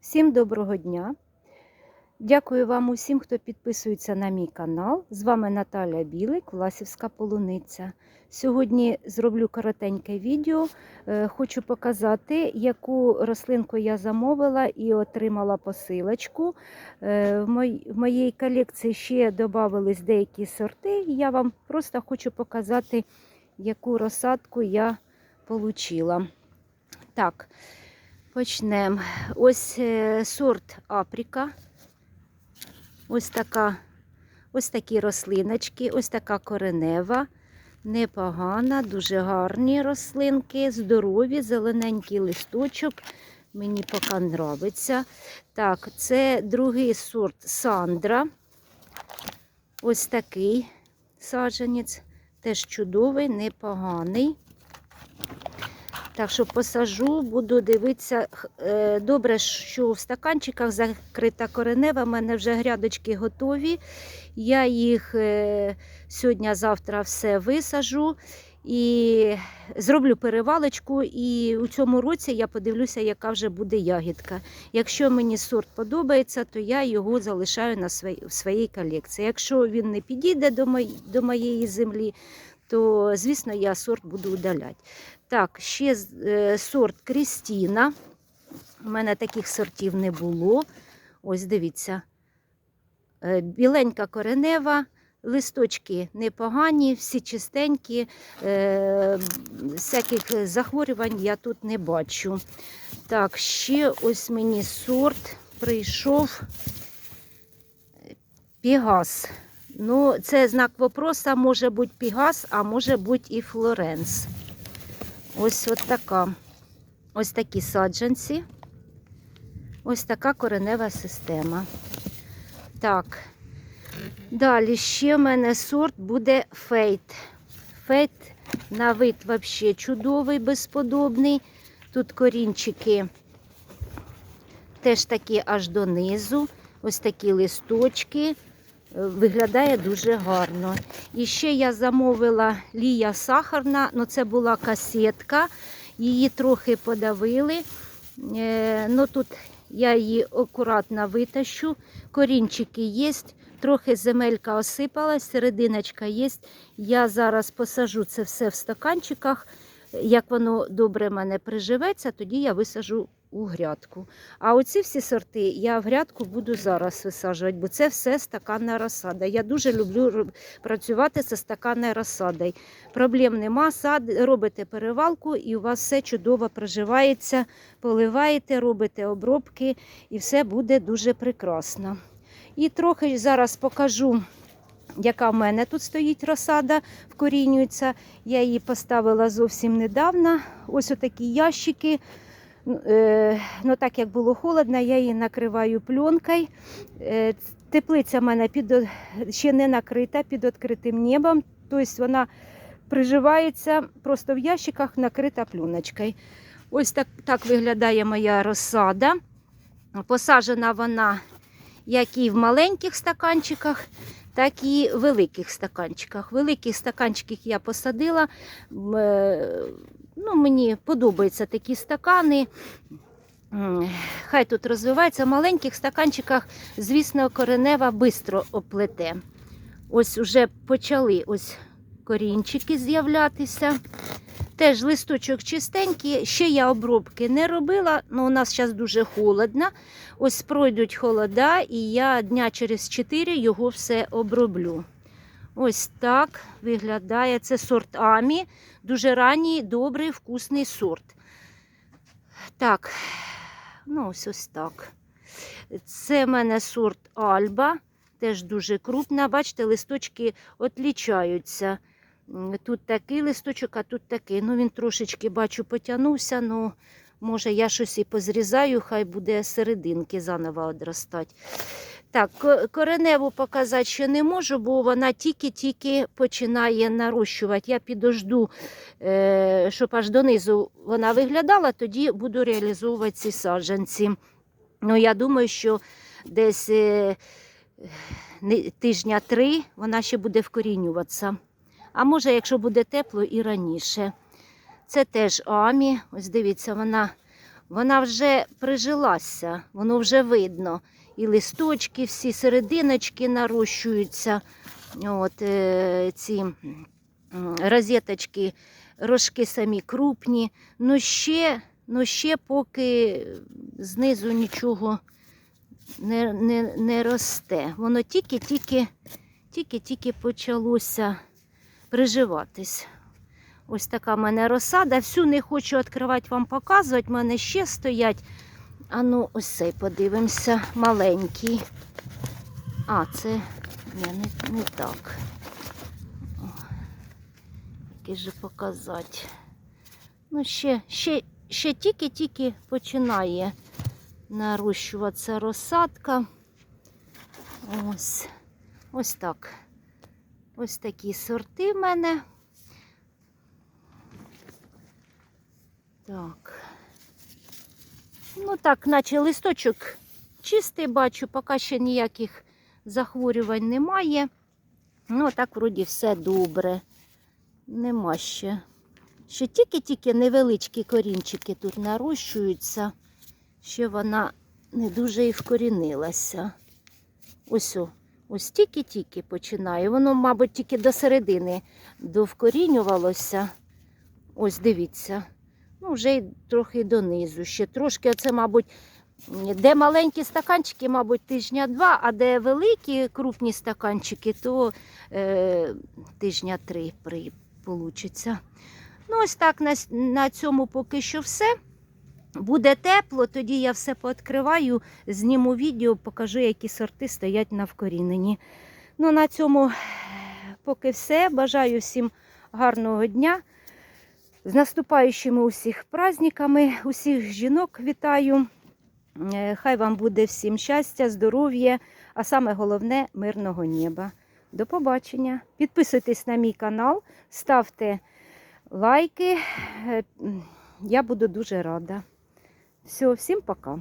Всім доброго дня! Дякую вам усім, хто підписується на мій канал. З вами Наталя Білик, Власівська полуниця. Сьогодні зроблю коротеньке відео. Е, Хочу показати, яку рослинку я замовила і отримала посилочку. Е, В моїй колекції ще додавались деякі сорти. Я вам просто хочу показати, яку розсадку я отримала. Так, почнемо. Ось е, сорт Апріка. Ось така, ось такі рослиночки, ось така коренева, непогана, дуже гарні рослинки, здорові, зелененький листочок. Мені поки подобається. Так, це другий сорт Сандра. Ось такий саджанець, теж чудовий, непоганий. Так що посажу, буду дивитися. Е, Добре, що в стаканчиках закрита коренева, в мене вже грядочки готові. Я їх е, сьогодні-завтра все висажу і зроблю перевалочку. І у цьому році я подивлюся, яка вже буде ягідка. Якщо мені сорт подобається, то я його залишаю на свої, в своїй колекції. Якщо він не підійде до моєї землі, то, звісно, я сорт буду удаляти. Так, ще е, сорт Крістіна. У мене таких сортів не було. Ось дивіться. Е, Біленька коренева, листочки непогані, всі чистенькі, е, всяких захворювань я тут не бачу. Так, ще ось мені сорт прийшов Пігас. Ну, це знак вопроса, може бути Пігас, а може бути і Флоренс. Ось от така. Ось такі саджанці. Ось така коренева система. Так. Далі ще в мене сорт буде фейт. Фейт на вид взагалі чудовий, безподобний. Тут корінчики теж такі аж донизу. Ось такі листочки. Виглядає дуже гарно. І ще я замовила лія сахарна, ну це була касетка. Її трохи подавили. Е, ну тут я її акуратно витащу. Корінчики є, трохи земелька осипалась, серединочка є. Я зараз посажу це все в стаканчиках. Як воно добре мене приживеться, тоді я висажу у грядку. А оці всі сорти я в грядку буду зараз висаджувати, бо це все стаканна розсада. Я дуже люблю працювати зі стаканною розсадою. Проблем нема, сад, робите перевалку і у вас все чудово проживається, поливаєте, робите обробки і все буде дуже прекрасно. І трохи зараз покажу, яка в мене тут стоїть розсада, вкорінюється. Я її поставила зовсім недавно. Ось отакі ящики. Е, Ну, так як було холодно, я її накриваю пленкою. Е, Теплиця в мене під, ще не накрита під відкритим небом. Тобто вона приживається просто в ящиках, накрита пленочкою. Ось так, так виглядає моя розсада. Посаджена вона як і в маленьких стаканчиках, так і великих стаканчиках. Великих стаканчиків я посадила. Е, Ну, мені подобаються такі стакани. Хай тут розвивається. В маленьких стаканчиках, звісно, коренева швидко оплете. Ось вже почали ось корінчики з'являтися. Теж листочок чистенький. Ще я обробки не робила, але у нас зараз дуже холодно. Ось пройдуть холода, і я дня через 4 його все оброблю. Ось так виглядає. Це сорт Амі. Дуже ранній, добрий, вкусний сорт. Так, ну ось ось так. Це в мене сорт Альба, теж дуже крупна. Бачите, листочки отлічаються. Тут такий листочок, а тут такий. Ну, він трошечки, бачу, потягнувся. Ну, може, я щось і позрізаю, хай буде серединки заново одростати. Так, кореневу показати ще не можу, бо вона тільки-тільки починає нарощувати. Я підожду, е, щоб аж донизу вона виглядала, тоді буду реалізовувати ці саджанці. Ну, я думаю, що десь е, тижня три вона ще буде вкорінюватися. А може, якщо буде тепло, і раніше. Це теж амі. Ось дивіться, вона вона вже прижилася, воно вже видно. І листочки, всі серединочки нарощуються. От, е, ці розеточки, рожки самі крупні. Ну ще, ну ще поки знизу нічого не, не, не росте. Воно тільки-тільки, тільки-тільки почалося приживатись. Ось така в мене розсада. Всю не хочу відкривати вам показувати. У мене ще стоять. А ну, ось цей подивимося, маленький. А, це ні, не, не так. О, Який же показати. Ну, ще, ще, ще тільки-тільки починає нарощуватися розсадка. Ось, ось так. Ось такі сорти в мене. Так. Ну так, наче листочок чистий бачу, поки ще ніяких захворювань немає. Ну, так, вроді, все добре. Нема ще. Ще тільки-тільки невеличкі корінчики тут нарощуються. Ще вона не дуже і вкорінилася. Ось, о, ось тільки-тільки починає. Воно, мабуть, тільки до середини довкорінювалося. Ось дивіться. Ну, вже й трохи донизу. Ще трошки, оце, мабуть, де маленькі стаканчики, мабуть, тижня два, а де великі крупні стаканчики, то е, тижня три при. Ну, ось так на, на цьому поки що все. Буде тепло, тоді я все пооткриваю, зніму відео, покажу, які сорти стоять на вкоріненні. Ну, на цьому поки все. Бажаю всім гарного дня. З наступаючими усіх праздниками, усіх жінок вітаю. Е, Хай вам буде всім щастя, здоров'я, а саме головне мирного неба. До побачення. Підписуйтесь на мій канал, ставте лайки. Е, Я буду дуже рада. Все, всім пока.